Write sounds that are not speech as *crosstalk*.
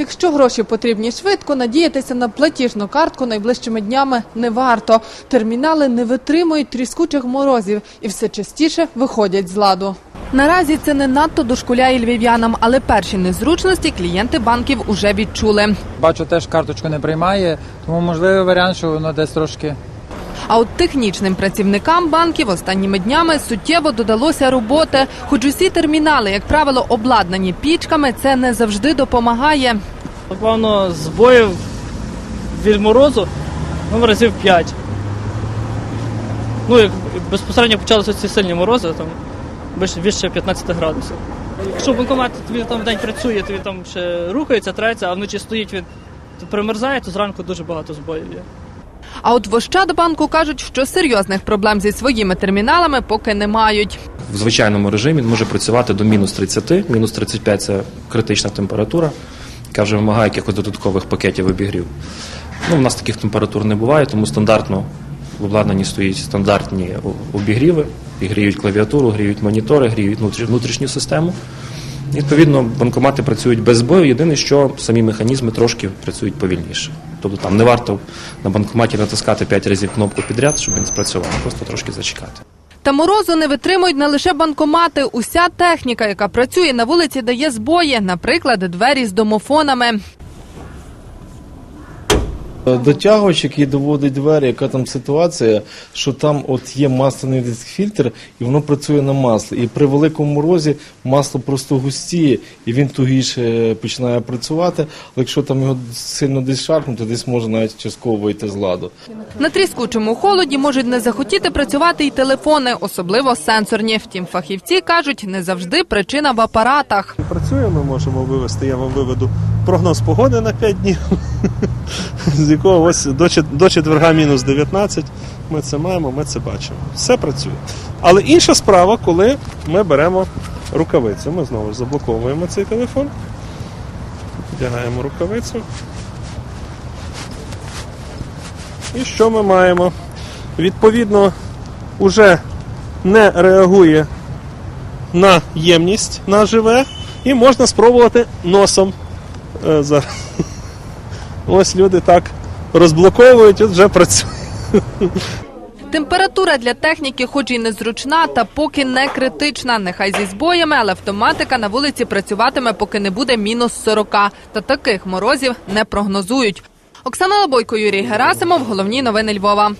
Якщо гроші потрібні швидко, надіятися на платіжну картку найближчими днями не варто. Термінали не витримують тріскучих морозів і все частіше виходять з ладу. Наразі це не надто дошкуляє львів'янам, але перші незручності клієнти банків уже відчули. Бачу, теж карточку не приймає, тому можливий варіант, що воно десь трошки. А от технічним працівникам банків останніми днями суттєво додалося роботи. Хоч усі термінали, як правило, обладнані пічками, це не завжди допомагає. Напевно, збоїв від морозу ну, разів 5. Ну, як безпосередньо почалися ці сильні морози, там більше, більше 15 градусів. Якщо банкомат тобі там в день працює, тобі там ще рухається, треться, а вночі стоїть він примерзає, то зранку дуже багато збоїв є. А от в Ощадбанку кажуть, що серйозних проблем зі своїми терміналами поки не мають. В звичайному режимі він може працювати до мінус 30, мінус 35 – це критична температура, яка вже вимагає якихось додаткових пакетів обігрів. Ну, у нас таких температур не буває, тому стандартно в обладнанні стоять стандартні обігріви, і гріють клавіатуру, гріють монітори, гріють внутрішню систему. Відповідно, банкомати працюють без збою. Єдине, що самі механізми трошки працюють повільніше. Тобто там не варто на банкоматі натискати 5 разів кнопку підряд, щоб він спрацював, просто трошки зачекати. Та морозу не витримують не лише банкомати. Уся техніка, яка працює на вулиці, дає збої, наприклад, двері з домофонами. Дотягувач, який доводить двері, яка там ситуація, що там от є масляний дискфільтр, і воно працює на маслі. І при великому морозі масло просто густіє, і він тугіше починає працювати. Але якщо там його сильно десь шарпнути, десь може навіть частково вийти з ладу. На тріскучому холоді можуть не захотіти працювати й телефони, особливо сенсорні. Втім, фахівці кажуть, не завжди причина в апаратах. працює, ми можемо вивести. Я вам виведу прогноз погоди на 5 днів, *laughs* з якого ось до, четверга мінус 19. Ми це маємо, ми це бачимо. Все працює. Але інша справа, коли ми беремо рукавицю. Ми знову заблоковуємо цей телефон, вдягаємо рукавицю. І що ми маємо? Відповідно, уже не реагує на ємність на живе, і можна спробувати носом. Е, зараз. Ось люди так розблоковують, от вже працює. Температура для техніки, хоч і незручна, та поки не критична. Нехай зі збоями, але автоматика на вулиці працюватиме, поки не буде мінус 40. Та таких морозів не прогнозують. Оксана Лобойко, Юрій Герасимов. Головні новини Львова.